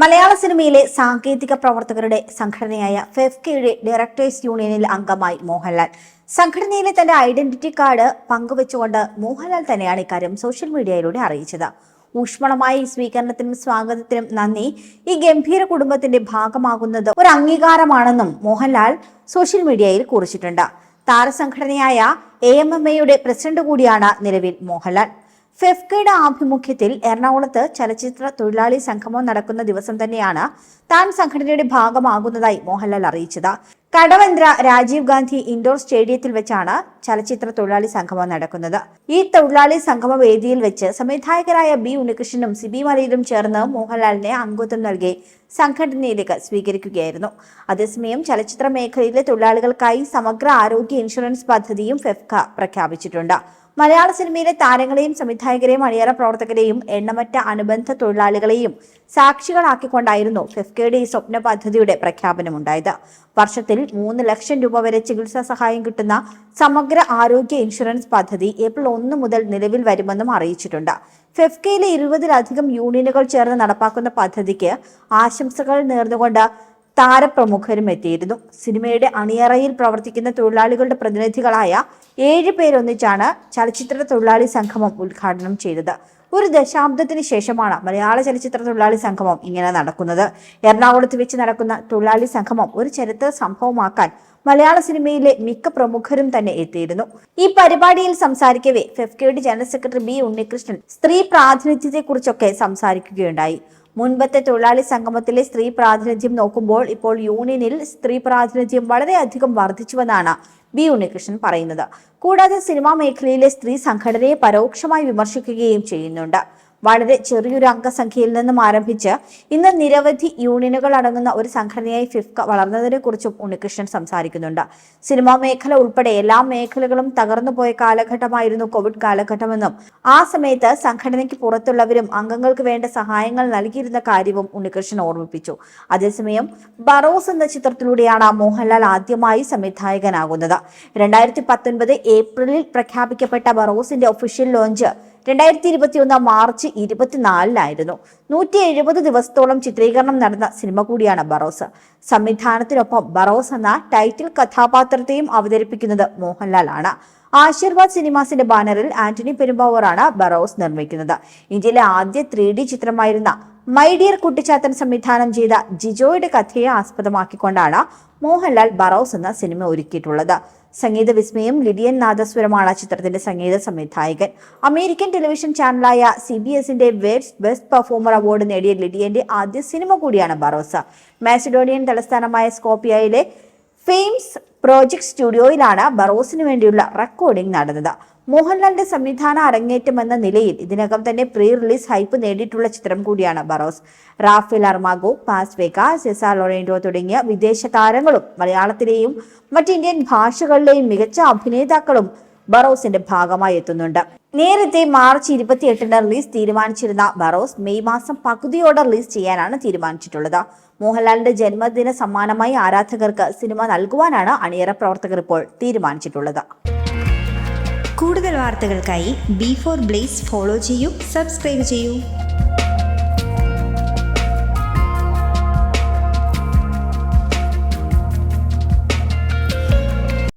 മലയാള സിനിമയിലെ സാങ്കേതിക പ്രവർത്തകരുടെ സംഘടനയായ ഫെഫ്കയുടെ ഡയറക്ടേഴ്സ് യൂണിയനിൽ അംഗമായി മോഹൻലാൽ. സംഘടനയിലെ തന്റെ ഐഡന്റിറ്റി കാർഡ് പങ്കുവെച്ചുകൊണ്ട് മോഹൻലാൽ തന്നെയാണ് ഇക്കാര്യം സോഷ്യൽ മീഡിയയിലൂടെ അറിയിച്ചത്. ഊഷ്മളമായ ഈ സ്വീകരണത്തിനും സ്വാഗതത്തിനും നന്ദി. ഈ ഗംഭീര കുടുംബത്തിന്റെ ഭാഗമാകുന്നത് ഒരു അംഗീകാരമാണെന്നും മോഹൻലാൽ സോഷ്യൽ മീഡിയയിൽ കുറിച്ചിട്ടുണ്ട്. താരസംഘടനയായ എ എം എം എയുടെ പ്രസിഡന്റ് കൂടിയാണ് നിലവിൽ മോഹൻലാൽ. ഫെഫ്കയുടെ ആഭിമുഖ്യത്തിൽ എറണാകുളത്ത് ചലച്ചിത്ര തൊഴിലാളി സംഗമം നടക്കുന്ന ദിവസം തന്നെയാണ് താൻ സംഘടനയുടെ ഭാഗമാകുന്നതായി മോഹൻലാൽ അറിയിച്ചത്. കടവന്ത്ര രാജീവ് ഗാന്ധി ഇൻഡോർ സ്റ്റേഡിയത്തിൽ വെച്ചാണ് ചലച്ചിത്ര തൊഴിലാളി സംഗമം നടക്കുന്നത്. ഈ തൊഴിലാളി സംഗമ വേദിയിൽ വെച്ച് സംവിധായകരായ ബി ഉണ്ണികൃഷ്ണനും സിബി മലയിലും ചേർന്ന് മോഹൻലാലിനെ അംഗത്വം നൽകി സംഘടനയിലേക്ക് സ്വീകരിക്കുകയായിരുന്നു. അതേസമയം ചലച്ചിത്ര മേഖലയിലെ തൊഴിലാളികൾക്കായി സമഗ്ര ആരോഗ്യ ഇൻഷുറൻസ് പദ്ധതിയും ഫെഫ്ക പ്രഖ്യാപിച്ചിട്ടുണ്ട്. മലയാള സിനിമയിലെ താരങ്ങളെയും സംവിധായകരെയും അണിയറ പ്രവർത്തകരെയും എണ്ണമറ്റ അനുബന്ധ തൊഴിലാളികളെയും സാക്ഷികളാക്കിക്കൊണ്ടായിരുന്നു ഫെഫ്കയുടെ ഈ സ്വപ്ന പദ്ധതിയുടെ പ്രഖ്യാപനമുണ്ടായത്. വർഷത്തിൽ മൂന്ന് ലക്ഷം രൂപ വരെ ചികിത്സാ സഹായം കിട്ടുന്ന സമഗ്ര ആരോഗ്യ ഇൻഷുറൻസ് പദ്ധതി ഏപ്രിൽ ഒന്ന് മുതൽ നിലവിൽ വരുമെന്നും അറിയിച്ചിട്ടുണ്ട്. ഫെഫ്കയിലെ ഇരുപതിലധികം യൂണിയനുകൾ ചേർന്ന് നടപ്പാക്കുന്ന പദ്ധതിക്ക് ആശംസകൾ നേർന്നുകൊണ്ട് താരപ്രമുഖരും എത്തിയിരുന്നു സിനിമയുടെ അണിയറയിൽ പ്രവർത്തിക്കുന്ന തൊഴിലാളികളുടെ പ്രതിനിധികളായ ഏഴ് പേരൊന്നിച്ചാണ് ചലച്ചിത്ര തൊഴിലാളി സംഗമം ഉദ്ഘാടനം ചെയ്തത്. ഒരു ദശാബ്ദത്തിന് ശേഷമാണ് മലയാള ചലച്ചിത്ര തൊഴിലാളി സംഗമം ഇങ്ങനെ നടക്കുന്നത്. എറണാകുളത്ത് വെച്ച് നടക്കുന്ന തൊഴിലാളി സംഗമം ഒരു ചരിത്ര സംഭവമാക്കാൻ മലയാള സിനിമയിലെ മിക്ക പ്രമുഖരും തന്നെ എത്തിയിരുന്നു. ഈ പരിപാടിയിൽ സംസാരിക്കവേ ഫെഫ്കയുടെ ജനറൽ സെക്രട്ടറി ബി ഉണ്ണികൃഷ്ണൻ സ്ത്രീ പ്രാതിനിധ്യത്തെക്കുറിച്ചൊക്കെ സംസാരിക്കുകയുണ്ടായി. മുൻപത്തെ തൊഴിലാളി സംഗമത്തിലെ സ്ത്രീ പ്രാതിനിധ്യം നോക്കുമ്പോൾ ഇപ്പോൾ യൂണിയനിൽ സ്ത്രീ പ്രാതിനിധ്യം വളരെയധികം വർദ്ധിച്ചുവെന്നാണ് ബി ഉണ്ണികൃഷ്ണൻ പറയുന്നത്. കൂടാതെ സിനിമാ മേഖലയിലെ സ്ത്രീ സംഘടനയെ പരോക്ഷമായി വിമർശിക്കുകയും ചെയ്യുന്നുണ്ട്. വളരെ ചെറിയൊരു അംഗസംഖ്യയിൽ നിന്നും ആരംഭിച്ച് ഇന്ന് നിരവധി യൂണിയനുകൾ അടങ്ങുന്ന ഒരു സംഘടനയായി ഫിഫ്ക വളർന്നതിനെ കുറിച്ചും ഉണ്ണികൃഷ്ണൻ സംസാരിക്കുന്നുണ്ട്. സിനിമാ മേഖല ഉൾപ്പെടെ എല്ലാ മേഖലകളും തകർന്നുപോയ കാലഘട്ടമായിരുന്നു കോവിഡ് കാലഘട്ടമെന്നും ആ സമയത്ത് സംഘടനയ്ക്ക് പുറത്തുള്ളവരും അംഗങ്ങൾക്ക് വേണ്ട സഹായങ്ങൾ നൽകിയിരുന്ന കാര്യവും ഉണ്ണികൃഷ്ണൻ ഓർമ്മിപ്പിച്ചു. അതേസമയം ബറോസ് എന്ന ചിത്രത്തിലൂടെയാണ് മോഹൻലാൽ ആദ്യമായി സംവിധായകനാകുന്നത്. രണ്ടായിരത്തി പത്തൊൻപത് ഏപ്രിലിൽ പ്രഖ്യാപിക്കപ്പെട്ട ബറോസിന്റെ ഒഫീഷ്യൽ ലോഞ്ച് രണ്ടായിരത്തി ഇരുപത്തിയൊന്ന് മാർച്ച് ഇരുപത്തിനാലിനായിരുന്നു. നൂറ്റി എഴുപത് ദിവസത്തോളം ചിത്രീകരണം നടന്ന സിനിമ കൂടിയാണ് ബറോസ്. സംവിധാനത്തിനൊപ്പം ബറോസ് എന്ന ടൈറ്റിൽ കഥാപാത്രത്തെയും അവതരിപ്പിക്കുന്നത് മോഹൻലാൽ ആണ് ആശീർവാദ് സിനിമാസിന്റെ ബാനറിൽ ആന്റണി പെരുമ്പാവൂറാണ് ബറോസ് നിർമ്മിക്കുന്നത്. ഇന്ത്യയിലെ ആദ്യ ത്രീ ഡി ചിത്രമായിരുന്ന മൈ ഡിയർ കുട്ടിച്ചാത്തൻ സംവിധാനം ചെയ്ത ജിജോയുടെ കഥയെ ആസ്പദമാക്കിക്കൊണ്ടാണ് മോഹൻലാൽ ബറോസ് എന്ന സിനിമ ഒരുക്കിയിട്ടുള്ളത്. സംഗീത വിസ്മയം ലിഡിയൻ നാദസ്വരമാണ് ചിത്രത്തിന്റെ സംഗീത സംവിധായകൻ. അമേരിക്കൻ ടെലിവിഷൻ ചാനലായ സി ബി എസിന്റെ വേർഡ്സ് ബെസ്റ്റ് പെർഫോമർ അവാർഡ് നേടിയ ലിഡിയന്റെ ആദ്യ സിനിമ കൂടിയാണ് ബറോസ മാസിഡോണിയൻ തലസ്ഥാനമായ സ്കോപ്പിയയിലെ ഫെയിംസ് പ്രോജക്ട് സ്റ്റുഡിയോയിലാണ് ബറോസിന് വേണ്ടിയുള്ള റെക്കോർഡിംഗ് നടന്നത്. മോഹൻലാലിന്റെ സംവിധാന അരങ്ങേറ്റം എന്ന നിലയിൽ ഇതിനകം തന്നെ പ്രീ റിലീസ് ഹൈപ്പ് നേടിയിട്ടുള്ള ചിത്രം കൂടിയാണ് ബറോസ്. റാഫേൽ അർമാഗോ പാസ്വേക സെസാ ലൊറേൻഡോ തുടങ്ങിയ വിദേശ താരങ്ങളും മലയാളത്തിലെയും മറ്റ് ഇന്ത്യൻ ഭാഷകളിലെയും മികച്ച അഭിനേതാക്കളും ബറോസിന്റെ ഭാഗമായി എത്തുന്നുണ്ട്. നേരത്തെ മാർച്ച് ഇരുപത്തിയെട്ടിന് റിലീസ് തീരുമാനിച്ചിരുന്ന ബറോസ് മെയ് മാസം പകുതിയോടെ റിലീസ് ചെയ്യാനാണ് തീരുമാനിച്ചിട്ടുള്ളത്. മോഹൻലാലിന്റെ ജന്മദിന സമ്മാനമായി ആരാധകർക്ക് സിനിമ നൽകുവാനാണ് അണിയറ പ്രവർത്തകർ ഇപ്പോൾ തീരുമാനിച്ചിട്ടുള്ളത്. കൂടുതൽ വാർത്തകൾക്കായി ബി ഫോർ ബ്ലേസ് ഫോളോ ചെയ്യൂ സബ്സ്ക്രൈബ് ചെയ്യൂ.